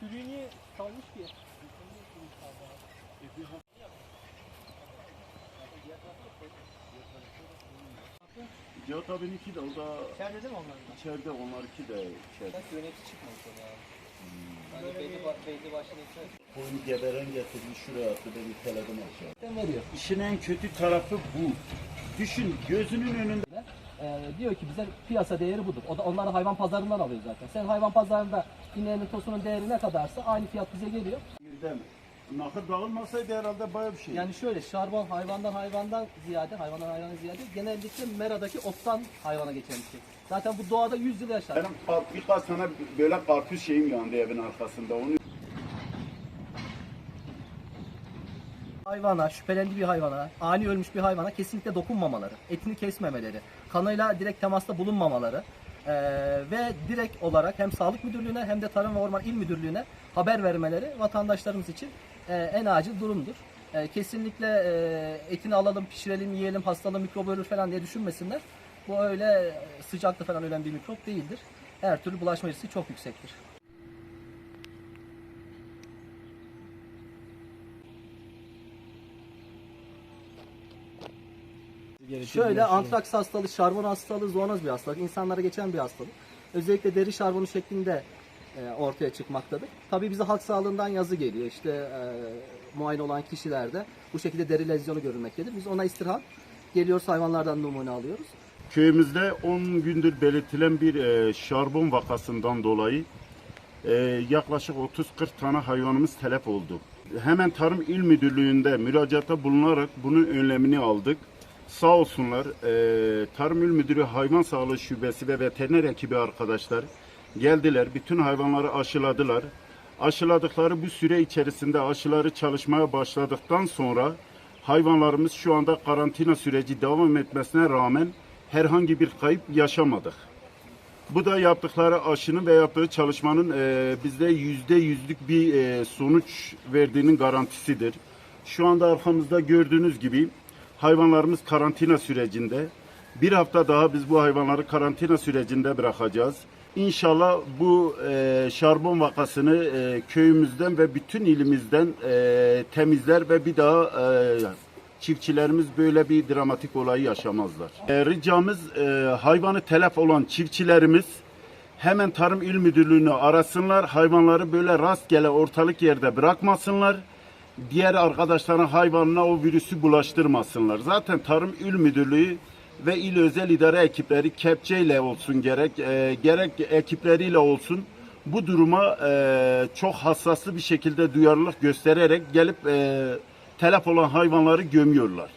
Sürüyü niye kalmış ki? Cihat abinin iki de o da İçeride mi onlar da? içeride onlar iki de içeride. Sanki yönetici çıkmamış o ya. Hmm. Hani belli, ba- belli başlı insan. Koyunu geberen getirdi şuraya attı beni teledim aşağı. Ne? İşin en kötü tarafı bu. Düşün gözünün önünde ee, diyor ki bize piyasa değeri budur. O da onları hayvan pazarından alıyor zaten. Sen hayvan pazarında ineğinin tosunun değeri ne kadarsa aynı fiyat bize geliyor. Birden nakır dağılmasaydı herhalde baya bir şey. Yani şöyle şarbon hayvandan hayvandan ziyade hayvandan hayvana ziyade genellikle meradaki ottan hayvana geçen bir şey. Zaten bu doğada 100 yıl yaşar. benim birkaç tane böyle karpuz şeyim yandı evin arkasında. Onu Hayvana, şüphelendi bir hayvana, ani ölmüş bir hayvana kesinlikle dokunmamaları, etini kesmemeleri, kanıyla direkt temasta bulunmamaları eee, ve direkt olarak hem Sağlık Müdürlüğü'ne hem de Tarım ve Orman İl Müdürlüğü'ne haber vermeleri vatandaşlarımız için eee, en acil durumdur. Eee, kesinlikle eee, etini alalım, pişirelim, yiyelim, hastalığı mikrobu ölür falan diye düşünmesinler. Bu öyle sıcakta falan ölen bir mikrop değildir. Her türlü bulaşma riski çok yüksektir. Şöyle antraks hastalığı, şarbon hastalığı zoonoz bir hastalık. İnsanlara geçen bir hastalık. Özellikle deri şarbonu şeklinde e, ortaya çıkmaktadır. Tabii bize halk sağlığından yazı geliyor. İşte e, muayene olan kişilerde bu şekilde deri lezyonu görülmektedir. Biz ona istirham geliyoruz hayvanlardan numune alıyoruz. Köyümüzde 10 gündür belirtilen bir e, şarbon vakasından dolayı e, yaklaşık 30-40 tane hayvanımız telef oldu. Hemen Tarım İl Müdürlüğü'nde müracaatta bulunarak bunun önlemini aldık. Sağ olsunlar e, Tarım Müdürü Hayvan Sağlığı Şubesi ve veteriner ekibi arkadaşlar geldiler. Bütün hayvanları aşıladılar. Aşıladıkları bu süre içerisinde aşıları çalışmaya başladıktan sonra hayvanlarımız şu anda karantina süreci devam etmesine rağmen herhangi bir kayıp yaşamadık. Bu da yaptıkları aşının ve yaptığı çalışmanın e, bizde yüzde yüzlük bir e, sonuç verdiğinin garantisidir. Şu anda arkamızda gördüğünüz gibi hayvanlarımız karantina sürecinde. Bir hafta daha biz bu hayvanları karantina sürecinde bırakacağız. İnşallah bu e, şarbon vakasını e, köyümüzden ve bütün ilimizden e, temizler ve bir daha e, çiftçilerimiz böyle bir dramatik olayı yaşamazlar. E, ricamız e, hayvanı telef olan çiftçilerimiz hemen Tarım İl Müdürlüğü'nü arasınlar. Hayvanları böyle rastgele ortalık yerde bırakmasınlar. Diğer arkadaşların hayvanına o virüsü bulaştırmasınlar. Zaten Tarım İl Müdürlüğü ve il özel idare ekipleri kepçeyle olsun gerek e, gerek ekipleriyle olsun bu duruma e, çok hassaslı bir şekilde duyarlılık göstererek gelip e, telef olan hayvanları gömüyorlar.